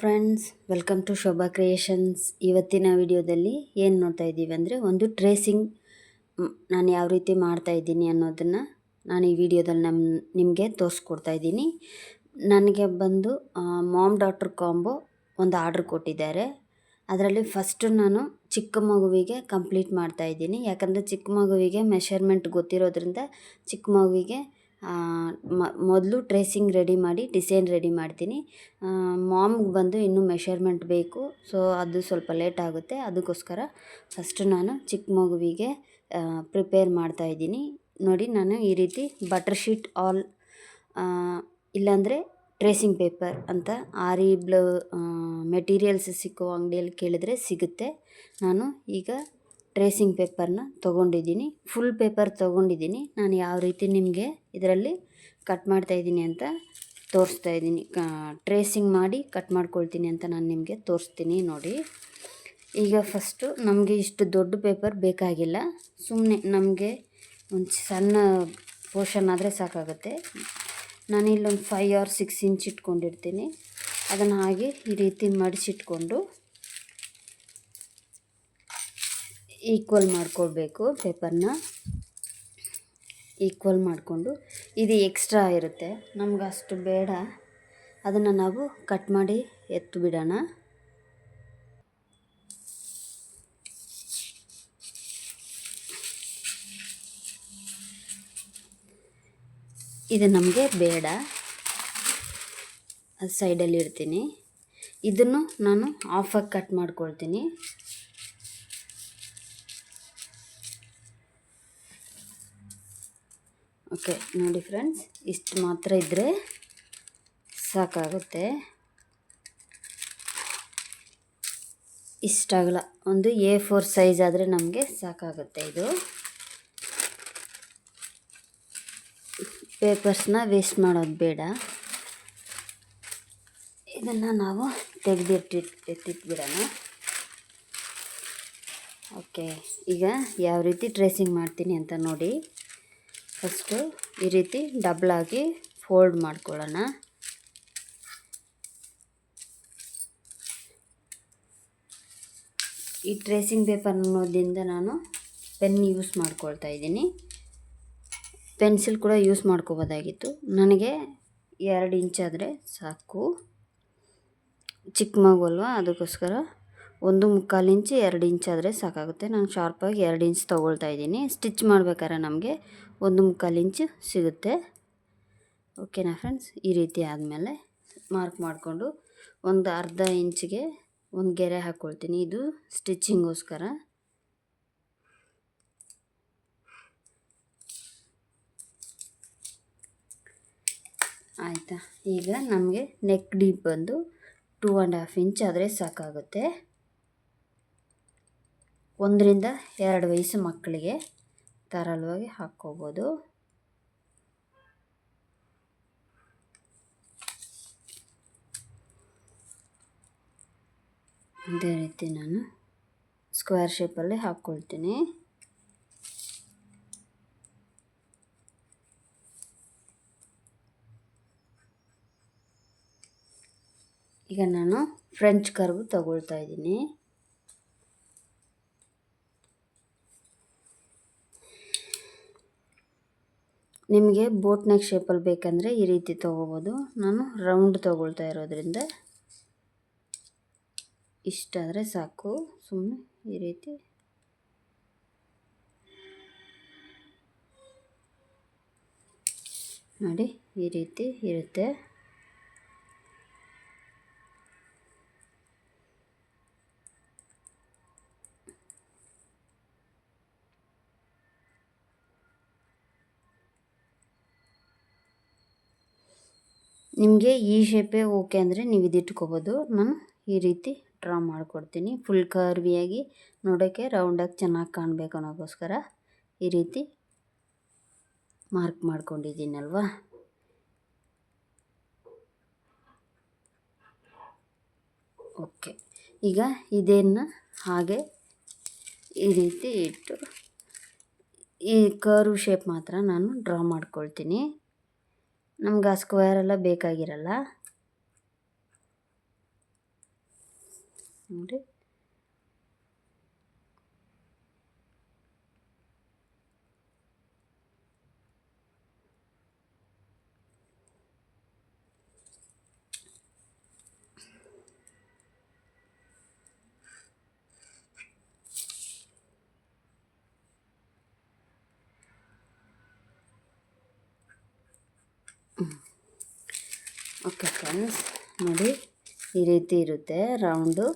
Friends welcome to Shobha creations ಇವತ್ತಿನ ವಿಡಿಯೋದಲ್ಲಿ ಏನು ನೋಡ್ತಾ ಇದ್ದೀವಿ ಅಂದರೆ ಒಂದು ಟ್ರೇಸಿಂಗ್ ನಾನು ಯಾವ ರೀತಿ ಮಾಡ್ತಾ ಇದ್ದೀನಿ ಅನ್ನೋದನ್ನು ನಾನು ಈ ವಿಡಿಯೋದಲ್ಲಿ ನಮ್ಮ ನಿಮಗೆ ತೋರಿಸ್ಕೊಡ್ತಾ ಇದ್ದೀನಿ. ನನಗೆ ಬಂದು ಮಾಮ್ ಡಾಕ್ಟ್ರ್ ಕಾಂಬೋ ಒಂದು ಆರ್ಡ್ರ್ ಕೊಟ್ಟಿದ್ದಾರೆ. ಅದರಲ್ಲಿ ಫಸ್ಟು ನಾನು ಚಿಕ್ಕ ಮಗುವಿಗೆ ಕಂಪ್ಲೀಟ್ ಮಾಡ್ತಾ ಇದ್ದೀನಿ. ಯಾಕಂದರೆ ಚಿಕ್ಕ ಮಗುವಿಗೆ ಮೆಷರ್ಮೆಂಟ್ ಗೊತ್ತಿರೋದ್ರಿಂದ ಚಿಕ್ಕ ಮಗುವಿಗೆ ಮೊದಲು ಟ್ರೇಸಿಂಗ್ ರೆಡಿ ಮಾಡಿ ಡಿಸೈನ್ ರೆಡಿ ಮಾಡ್ತೀನಿ. ಮಾಮ್ಗೆ ಬಂದು ಇನ್ನೂ ಮೆಷರ್ಮೆಂಟ್ ಬೇಕು. ಸೊ ಅದು ಸ್ವಲ್ಪ ಲೇಟ್ ಆಗುತ್ತೆ. ಅದಕ್ಕೋಸ್ಕರ ಫಸ್ಟ್ ನಾನು ಚಿಕ್ಕ ಮಗುವಿಗೆ ಪ್ರಿಪೇರ್ ಮಾಡ್ತಾ ಇದ್ದೀನಿ. ನೋಡಿ, ನಾನು ಈ ರೀತಿ ಬಟರ್ ಶೀಟ್ ಆಲ್ ಇಲ್ಲಾಂದರೆ ಟ್ರೇಸಿಂಗ್ ಪೇಪರ್ ಅಂತ ಆರಿ ಬ್ಲೌ ಮೆಟೀರಿಯಲ್ಸ್ ಸಿಕ್ಕೋ ಅಂಗಡಿಯಲ್ಲಿ ಕೇಳಿದರೆ ಸಿಗುತ್ತೆ. ನಾನು ಈಗ ಟ್ರೇಸಿಂಗ್ ಪೇಪರ್ನ ತೊಗೊಂಡಿದ್ದೀನಿ. ಫುಲ್ ಪೇಪರ್ ತೊಗೊಂಡಿದ್ದೀನಿ. ನಾನು ಯಾವ ರೀತಿ ನಿಮಗೆ ಇದರಲ್ಲಿ ಕಟ್ ಮಾಡ್ತಾ ಇದ್ದೀನಿ ಅಂತ ತೋರಿಸ್ತಾ ಇದ್ದೀನಿ. ಟ್ರೇಸಿಂಗ್ ಮಾಡಿ ಕಟ್ ಮಾಡ್ಕೊಳ್ತೀನಿ ಅಂತ ನಾನು ನಿಮಗೆ ತೋರಿಸ್ತೀನಿ ನೋಡಿ. ಈಗ ಫಸ್ಟು ನಮಗೆ ಇಷ್ಟು ದೊಡ್ಡ ಪೇಪರ್ ಬೇಕಾಗಿಲ್ಲ. ಸುಮ್ಮನೆ ನಮಗೆ ಒಂದು ಸಣ್ಣ ಪೋರ್ಷನ್ ಆದರೆ ಸಾಕಾಗುತ್ತೆ. ನಾನು ಇಲ್ಲೊಂದು ಫೈವ್ ಆರ್ ಸಿಕ್ಸ್ ಇಂಚ್ ಇಟ್ಕೊಂಡಿರ್ತೀನಿ. ಅದನ್ನು ಹಾಗೆ ಈ ರೀತಿ ಮಡಿಸಿಟ್ಕೊಂಡು ಈಕ್ವಲ್ ಮಾಡ್ಕೊಳ್ಬೇಕು ಪೇಪರ್ನ. ಈಕ್ವಲ್ ಮಾಡಿಕೊಂಡು ಇದು ಎಕ್ಸ್ಟ್ರಾ ಇರುತ್ತೆ. ನಮ್ಗೆ ಅಷ್ಟು ಬೇಡ. ಅದನ್ನು ನಾವು ಕಟ್ ಮಾಡಿ ಎತ್ತು ಬಿಡೋಣ. ಇದು ನಮಗೆ ಬೇಡ. ಸೈಡಲ್ಲಿ ಇಡ್ತೀನಿ. ಇದನ್ನು ನಾನು ಆಫಾಗಿ ಕಟ್ ಮಾಡ್ಕೊಳ್ತೀನಿ. ಓಕೆ, ನೋಡಿ ಫ್ರೆಂಡ್ಸ್, ಇಷ್ಟು ಮಾತ್ರ ಇದ್ದರೆ ಸಾಕಾಗುತ್ತೆ. ಇಷ್ಟಾಗಲ್ಲ, ಒಂದು ಎ ಫೋರ್ ಸೈಜ್ ಆದರೆ ನಮಗೆ ಸಾಕಾಗುತ್ತೆ ಇದು. ಪೇಪರ್ಸ್ನ ವೇಸ್ಟ್ ಮಾಡೋದು ಬೇಡ. ಇದನ್ನು ನಾವು ತೆಗೆದಿಟ್ಟಿಟ್ಟು ಎತ್ತಿಟ್ಬಿಡೋಣ. ಓಕೆ, ಈಗ ಯಾವ ರೀತಿ ಟ್ರೇಸಿಂಗ್ ಮಾಡ್ತೀನಿ ಅಂತ ನೋಡಿ. ಫಸ್ಟು ಈ ರೀತಿ ಡಬ್ಲಾಗಿ ಫೋಲ್ಡ್ ಮಾಡ್ಕೊಳ್ಳೋಣ. ಈ ಟ್ರೇಸಿಂಗ್ ಪೇಪರ್ ಅನ್ನೋದ್ರಿಂದ ನಾನು ಪೆನ್ ಯೂಸ್ ಮಾಡ್ಕೊಳ್ತಾ ಇದ್ದೀನಿ. ಪೆನ್ಸಿಲ್ ಕೂಡ ಯೂಸ್ ಮಾಡ್ಕೋಬೋದಾಗಿತ್ತು. ನನಗೆ ಎರಡು ಇಂಚಾದರೆ ಸಾಕು. ಚಿಕ್ಕ ಮಗುವಲ್ವ ಅದಕ್ಕೋಸ್ಕರ ಒಂದು ಮುಕ್ಕಾಲು ಇಂಚು, ಎರಡು ಇಂಚ್ ಆದರೆ ಸಾಕಾಗುತ್ತೆ. ನಾನು ಶಾರ್ಪಾಗಿ ಎರಡು ಇಂಚ್ ತೊಗೊಳ್ತಾ ಇದ್ದೀನಿ. ಸ್ಟಿಚ್ ಮಾಡ್ಬೇಕಾದ್ರೆ ನಮಗೆ ಒಂದು ಮುಕ್ಕಾಲು ಇಂಚು ಸಿಗುತ್ತೆ. ಓಕೆನಾ ಫ್ರೆಂಡ್ಸ್ ಈ ರೀತಿ ಆದಮೇಲೆ ಮಾರ್ಕ್ ಮಾಡಿಕೊಂಡು ಒಂದು ಅರ್ಧ ಇಂಚಿಗೆ ಒಂದು ಗೆರೆ ಹಾಕ್ಕೊಳ್ತೀನಿ ಇದು ಸ್ಟಿಚ್ಚಿಂಗೋಸ್ಕರ ಆಯಿತಾ? ಈಗ ನಮಗೆ ನೆಕ್ ಡೀಪ್ ಬಂದು ಟೂ ಆ್ಯಂಡ್ ಹಾಫ್ ಇಂಚ್ ಆದರೆ ಸಾಕಾಗುತ್ತೆ. ಒಂದರಿಂದ ಎರಡು ವಯಸ್ಸು ಮಕ್ಕಳಿಗೆ. ಧಾರಾಳವಾಗಿ ಹಾಕ್ಕೋಬೋದು. ಅದೇ ರೀತಿ ನಾನು ಸ್ಕ್ವೇರ್ ಶೇಪಲ್ಲಿ ಹಾಕ್ಕೊಳ್ತೀನಿ. ಈಗ ನಾನು ಫ್ರೆಂಚ್ ಕರ್ವ್ ತಗೊಳ್ತಾ ಇದ್ದೀನಿ. ನಿಮಗೆ ಬೋಟ್ ನೆಕ್ ಶೇಪಲ್ಲಿ ಬೇಕಂದರೆ ಈ ರೀತಿ ತೊಗೋಬೋದು. ನಾನು ರೌಂಡ್ ತೊಗೊಳ್ತಾ ಇರೋದ್ರಿಂದ ಇಷ್ಟಾದರೆ ಸಾಕು. ಸುಮ್ಮನೆ ಈ ರೀತಿ. ನೋಡಿ, ಈ ರೀತಿ ಇರುತ್ತೆ. ನಿಮಗೆ ಈ ಶೇಪೇ ಓಕೆ ಅಂದರೆ ನೀವು ಇದಿಟ್ಕೋಬೋದು ನಾನು ಈ ರೀತಿ ಡ್ರಾ ಮಾಡಿಕೊಡ್ತೀನಿ. ಫುಲ್ ಕರ್ವಿಯಾಗಿ ನೋಡೋಕ್ಕೆ ರೌಂಡಾಗಿ ಚೆನ್ನಾಗಿ ಕಾಣಬೇಕು ಅನ್ನೋಕ್ಕೋಸ್ಕರ ಈ ರೀತಿ ಮಾರ್ಕ್ ಮಾಡ್ಕೊಂಡಿದ್ದೀನಲ್ವಾ? ಓಕೆ ಈಗ ಇದನ್ನು ಹಾಗೆ ಈ ರೀತಿ ಇಟ್ಟು ಈ ಕರ್ವ್ ಶೇಪ್ ಮಾತ್ರ ನಾನು ಡ್ರಾ ಮಾಡ್ಕೊಳ್ತೀನಿ. ನಮ್ಗೆ ಆ ಸ್ಕ್ವೇರ್ ಎಲ್ಲ ಬೇಕಾಗಿರಲ್ಲ? ನೋಡಿ. ಓಕೆ ಫ್ರೆಂಡ್ಸ್, ನೋಡಿ ಈ ರೀತಿ ಇರುತ್ತೆ ರೌಂಡು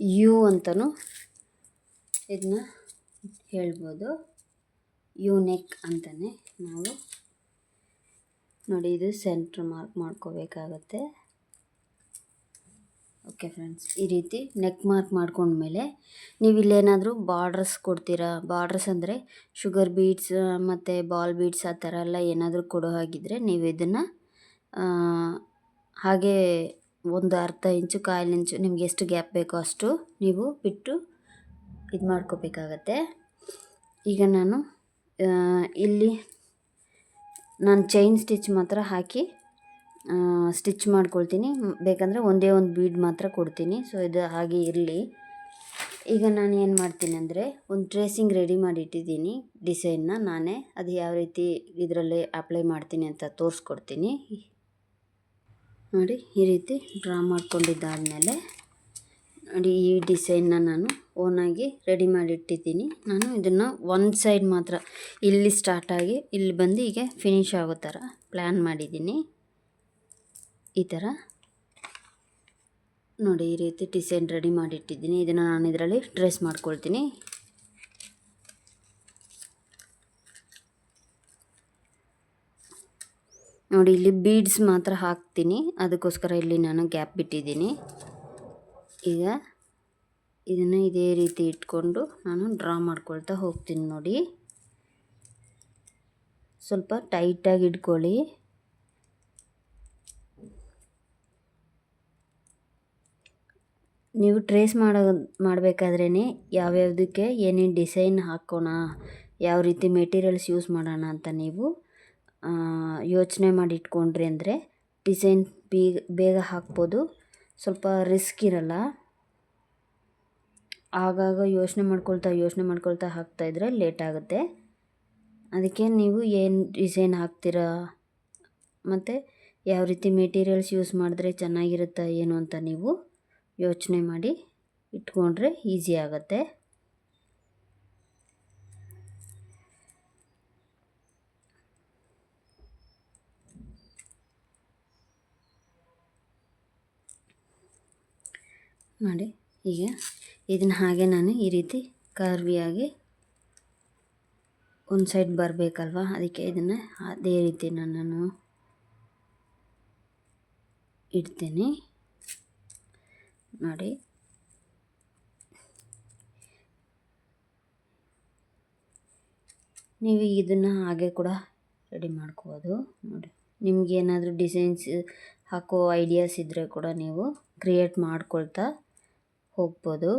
ಯು ಅಂತಲೂ ಇದನ್ನ ಹೇಳ್ಬೋದು. ಯು ನೆಕ್ ಅಂತಲೇ ನಾವು. ನೋಡಿ ಇದು ಸೆಂಟ್ರ್ ಮಾರ್ಕ್ ಮಾಡ್ಕೋಬೇಕಾಗತ್ತೆ. ಓಕೆ ಫ್ರೆಂಡ್ಸ್, ಈ ರೀತಿ ನೆಕ್ ಮಾರ್ಕ್ ಮಾಡ್ಕೊಂಡ್ಮೇಲೆ ನೀವು ಇಲ್ಲೇನಾದರೂ ಬಾರ್ಡ್ರಸ್ ಕೊಡ್ತೀರಾ? ಬಾರ್ಡ್ರಸ್ ಅಂದರೆ ಶುಗರ್ ಬೀಡ್ಸ್ ಮತ್ತು ಬಾಲ್ ಬೀಡ್ಸ್ ಆ ಥರ ಎಲ್ಲ ಏನಾದರೂ ಕೊಡೋ ಹಾಗಿದ್ದರೆ ನೀವು ಇದನ್ನು ಹಾಗೇ ಒಂದು ಅರ್ಧ ಇಂಚು, ಕಾಲು ಇಂಚು ನಿಮ್ಗೆ ಎಷ್ಟು ಗ್ಯಾಪ್ ಬೇಕೋ ಅಷ್ಟು ನೀವು ಬಿಟ್ಟು ಇದು ಮಾಡ್ಕೋಬೇಕಾಗತ್ತೆ. ಈಗ ನಾನು ಇಲ್ಲಿ ನಾನು ಚೈನ್ ಸ್ಟಿಚ್ ಮಾತ್ರ ಹಾಕಿ ಸ್ಟಿಚ್ ಮಾಡ್ಕೊಳ್ತೀನಿ. ಬೇಕಂದರೆ ಒಂದೇ ಒಂದು ಬೀಡ್ ಮಾತ್ರ ಕೊಡ್ತೀನಿ. ಸೊ, ಇದು ಹಾಗೆ ಇರಲಿ. ಈಗ ನಾನು ಏನು ಮಾಡ್ತೀನಿ ಅಂದರೆ ಒಂದು ಟ್ರೇಸಿಂಗ್ ರೆಡಿ ಮಾಡಿ ಇಟ್ಟಿದ್ದೀನಿ ಡಿಸೈನ್ನ ನಾನೇ. ಅದು ಯಾವ ರೀತಿ ಇದರಲ್ಲಿ ಅಪ್ಲೈ ಮಾಡ್ತೀನಿ ಅಂತ ತೋರಿಸ್ಕೊಡ್ತೀನಿ. ನೋಡಿ, ಈ ರೀತಿ ಡ್ರಾ ಮಾಡ್ಕೊಂಡಿದ್ದಾದಮೇಲೆ ನೋಡಿ, ಈ ಡಿಸೈನ್ನ ನಾನು ಓನಾಗಿ ರೆಡಿ ಮಾಡಿಟ್ಟಿದ್ದೀನಿ. ನಾನು ಇದನ್ನು ಒಂದು ಸೈಡ್ ಮಾತ್ರ, ಇಲ್ಲಿ ಸ್ಟಾರ್ಟಾಗಿ ಇಲ್ಲಿ ಬಂದು ಹೀಗೆ ಫಿನಿಶ್ ಆಗೋ ಥರ ಪ್ಲ್ಯಾನ್ ಮಾಡಿದ್ದೀನಿ. ಈ ಥರ ನೋಡಿ, ಈ ರೀತಿ ಡಿಸೈನ್ ರೆಡಿ ಮಾಡಿಟ್ಟಿದ್ದೀನಿ. ಇದನ್ನು ನಾನು ಇದರಲ್ಲಿ ಡ್ರೆಸ್ ಮಾಡ್ಕೊಳ್ತೀನಿ. ನೋಡಿ, ಇಲ್ಲಿ ಬೀಡ್ಸ್ ಮಾತ್ರ ಹಾಕ್ತೀನಿ. ಅದಕ್ಕೋಸ್ಕರ ಇಲ್ಲಿ ನಾನು ಗ್ಯಾಪ್ ಬಿಟ್ಟಿದ್ದೀನಿ. ಈಗ ಇದನ್ನು ಇದೇ ರೀತಿ ಇಟ್ಕೊಂಡು ನಾನು ಡ್ರಾ ಮಾಡ್ಕೊಳ್ತಾ ಹೋಗ್ತೀನಿ ನೋಡಿ. ಸ್ವಲ್ಪ ಟೈಟಾಗಿ ಇಟ್ಕೊಳ್ಳಿ. ನೀವು ಟ್ರೇಸ್ ಮಾಡೋ ಮಾಡಬೇಕಾದ್ರೇ ಯಾವ್ಯಾವುದಕ್ಕೆ ಏನೇನು ಡಿಸೈನ್ ಹಾಕೋಣ, ಯಾವ ರೀತಿ ಮೆಟೀರಿಯಲ್ಸ್ ಯೂಸ್ ಮಾಡೋಣ ಅಂತ ನೀವು ಯೋಚನೆ ಮಾಡಿ ಇಟ್ಕೊಂಡ್ರಿ ಅಂದರೆ ಡಿಸೈನ್ ಬೇಗ ಬೇಗ ಹಾಕ್ಬೋದು. ಸ್ವಲ್ಪ ರಿಸ್ಕ್ ಇರಲ್ಲ. ಆಗಾಗ ಯೋಚನೆ ಮಾಡ್ಕೊಳ್ತಾ ಯೋಚನೆ ಮಾಡ್ಕೊಳ್ತಾ ಹಾಕ್ತಾಯಿದ್ರೆ ಲೇಟ್ ಆಗುತ್ತೆ. ಅದಕ್ಕೆ ನೀವು ಏನು ಡಿಸೈನ್ ಹಾಕ್ತೀರಾ? ಮತ್ತು ಯಾವ ರೀತಿ ಮೆಟೀರಿಯಲ್ಸ್ ಯೂಸ್ ಮಾಡಿದ್ರೆ ಚೆನ್ನಾಗಿರುತ್ತಾ, ಏನು ಅಂತ ನೀವು ಯೋಚನೆ ಮಾಡಿ ಇಟ್ಕೊಂಡ್ರೆ ಈಸಿ ಆಗುತ್ತೆ. ನೋಡಿ ಈಗ ಇದನ್ನು ಹಾಗೆ ನಾನು ಈ ರೀತಿ ಕರ್ವಿಯಾಗಿ ಒಂದು ಸೈಡ್ ಬರಬೇಕಲ್ವ? ಅದಕ್ಕೆ ಇದನ್ನು ಅದೇ ರೀತಿ ನಾನು ಇಡ್ತೀನಿ. ನೋಡಿ. ನೀವು ಇದನ್ನು ಹಾಗೆ ಕೂಡ ರೆಡಿ ಮಾಡ್ಕೋಬೋದು. ನೋಡಿ. ನಿಮಗೇನಾದರೂ ಡಿಸೈನ್ಸ್ ಹಾಕೋ ಐಡಿಯಾಸ್ ಇದ್ದರೆ ಕೂಡ ನೀವು ಕ್ರಿಯೇಟ್ ಮಾಡ್ಕೊಳ್ತಾ ಹೋಗ್ಬೋದು.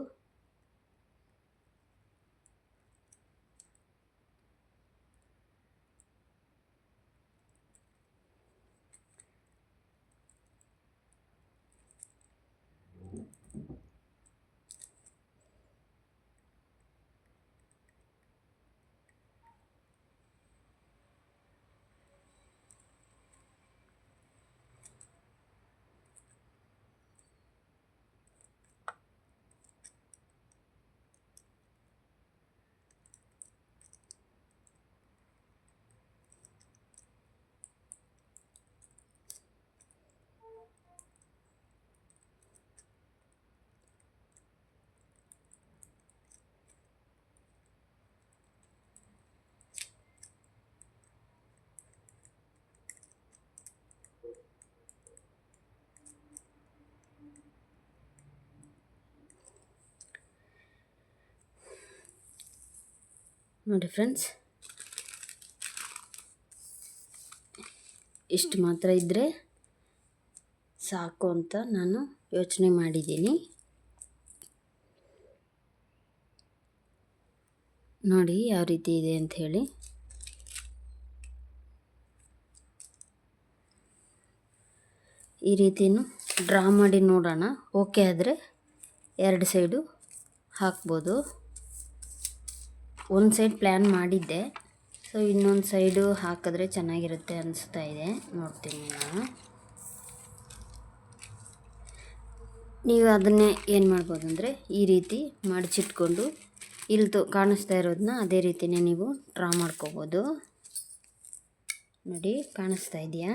ನೋಡಿ ಫ್ರೆಂಡ್ಸ್. ಇಷ್ಟು ಮಾತ್ರ ಇದ್ದರೆ ಸಾಕು ಅಂತ ನಾನು ಯೋಚನೆ ಮಾಡಿದ್ದೀನಿ. ನೋಡಿ ಯಾವ ರೀತಿ ಇದೆ ಅಂತ ಹೇಳಿ. ಈ ರೀತಿಯೂ ಡ್ರಾ ಮಾಡಿ ನೋಡೋಣ. ಓಕೆ ಆದರೆ ಎರಡು ಸೈಡು ಹಾಕ್ಬೋದು. ಒಂದು ಸೈಡ್ ಪ್ಲ್ಯಾನ್ ಮಾಡಿದ್ದೆ. ಸೊ ಇನ್ನೊಂದು ಸೈಡು ಹಾಕಿದ್ರೆ ಚೆನ್ನಾಗಿರುತ್ತೆ ಅನಿಸ್ತಾ ಇದೆ. ನೋಡ್ತೀನಿ ನಾನು. ನೀವು ಅದನ್ನೇ ಏನು ಮಾಡ್ಬೋದು ಅಂದರೆ, ಈ ರೀತಿ ಮಡಚಿಟ್ಕೊಂಡು ಇಲ್ಲಿ ತೋ, ಕಾಣಿಸ್ತಾ ಇರೋದನ್ನ ಅದೇ ರೀತಿಯೇ ನೀವು ಡ್ರಾ ಮಾಡ್ಕೋಬೋದು. ನೋಡಿ, ಕಾಣಿಸ್ತಾ ಇದೆಯಾ?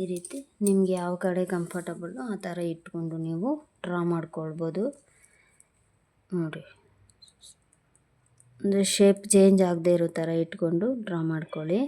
ಈ ರೀತಿ ನಿಮಗೆ ಯಾವ ಕಡೆ ಕಂಫರ್ಟಬಲ್ಲು ಆ ಥರ ಇಟ್ಕೊಂಡು ನೀವು ಡ್ರಾ ಮಾಡ್ಕೊಳ್ಬೋದು. ನೋಡಿ. ಅಂದರೆ ಶೇಪ್ ಚೇಂಜ್ ಆಗದೆ ಇರೋ ಥರ ಇಟ್ಕೊಂಡು ಡ್ರಾ ಮಾಡ್ಕೊಳ್ಳಿ.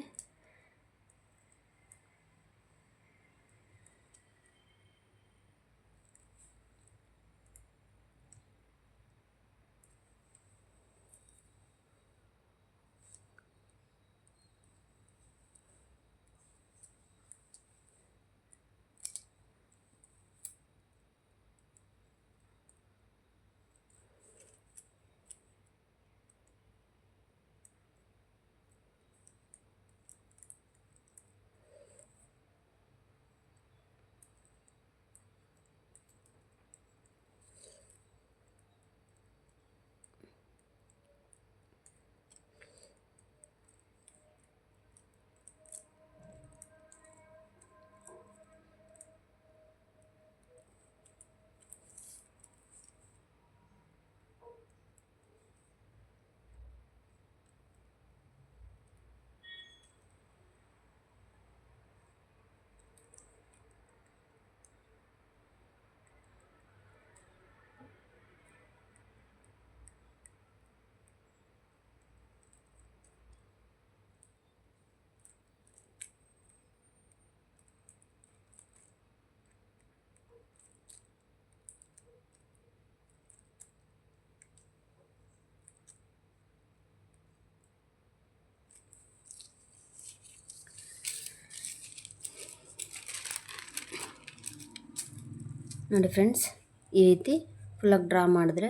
ನೋಡಿ ಫ್ರೆಂಡ್ಸ್, ಈ ರೀತಿ ಫುಲ್ಲಾಗಿ ಡ್ರಾ ಮಾಡಿದ್ರೆ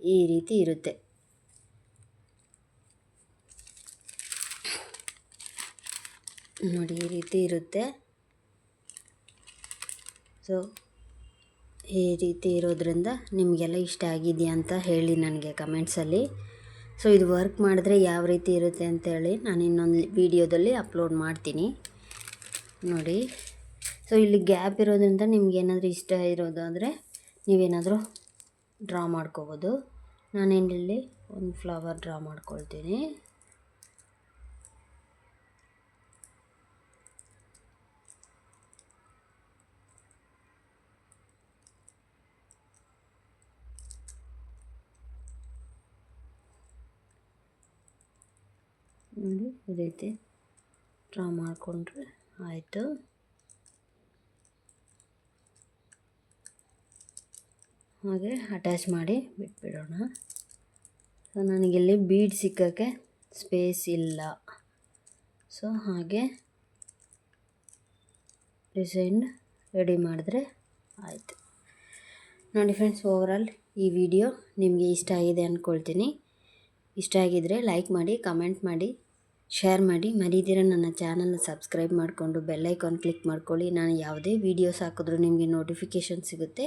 ಈ ರೀತಿ ಇರುತ್ತೆ. ನೋಡಿ, ಈ ರೀತಿ ಇರುತ್ತೆ. ಸೊ ಈ ರೀತಿ ಇರೋದ್ರಿಂದ ನಿಮಗೆಲ್ಲ ಇಷ್ಟ ಆಗಿದೆಯಾ ಅಂತ ಹೇಳಿ ನನಗೆ ಕಮೆಂಟ್ಸಲ್ಲಿ ಸೊ ಇದು ವರ್ಕ್ ಮಾಡಿದ್ರೆ ಯಾವ ರೀತಿ ಇರುತ್ತೆ ಅಂತೇಳಿ ನಾನು ಇನ್ನೊಂದು ವೀಡಿಯೋದಲ್ಲಿ ಅಪ್ಲೋಡ್ ಮಾಡ್ತೀನಿ. ನೋಡಿ. ಸೊ ಇಲ್ಲಿ ಗ್ಯಾಪ್ ಇರೋದ್ರಿಂದ ನಿಮ್ಗೆ ಏನಾದರೂ ಇಷ್ಟ ಇರೋದಾದರೆ ನೀವೇನಾದರೂ ಡ್ರಾ ಮಾಡ್ಕೋಬೋದು. ನಾನೇನಿಲ್ಲಿ ಒಂದು ಫ್ಲವರ್ ಡ್ರಾ ಮಾಡ್ಕೊಳ್ತೀನಿ. ನೋಡಿ ಈ ರೀತಿ ಡ್ರಾ ಮಾಡಿಕೊಂಡ್ರೆ ಆಯಿತು. ಹಾಗೆ ಅಟ್ಯಾಚ್ ಮಾಡಿ ಬಿಟ್ಬಿಡೋಣ. ಸೊ ನನಗಿಲ್ಲಿ ಬೀಡ್ ಸಿಕ್ಕೋಕ್ಕೆ ಸ್ಪೇಸ್ ಇಲ್ಲ. ಸೊ ಹಾಗೆ ಡಿಸೈನ್ ರೆಡಿ ಮಾಡಿದ್ರೆ ಆಯಿತು. ನೋಡಿ ಫ್ರೆಂಡ್ಸ್ ಓವರಾಲ್ ಈ ವಿಡಿಯೋ ನಿಮಗೆ ಇಷ್ಟ ಆಗಿದೆ ಅಂದ್ಕೊಳ್ತೀನಿ ಇಷ್ಟ ಆಗಿದ್ದರೆ ಲೈಕ್ ಮಾಡಿ ಕಮೆಂಟ್ ಮಾಡಿ ಶೇರ್ ಮಾಡಿ. ಮರೀದಿರ ನನ್ನ ಚಾನಲ್ನ ಸಬ್ಸ್ಕ್ರೈಬ್ ಮಾಡಿಕೊಂಡು ಬೆಲ್ಲೈಕಾನ್ ಕ್ಲಿಕ್ ಮಾಡ್ಕೊಳ್ಳಿ. ನಾನು ಯಾವುದೇ ವೀಡಿಯೋಸ್ ಹಾಕಿದ್ರು ನಿಮಗೆ ನೋಟಿಫಿಕೇಷನ್ ಸಿಗುತ್ತೆ.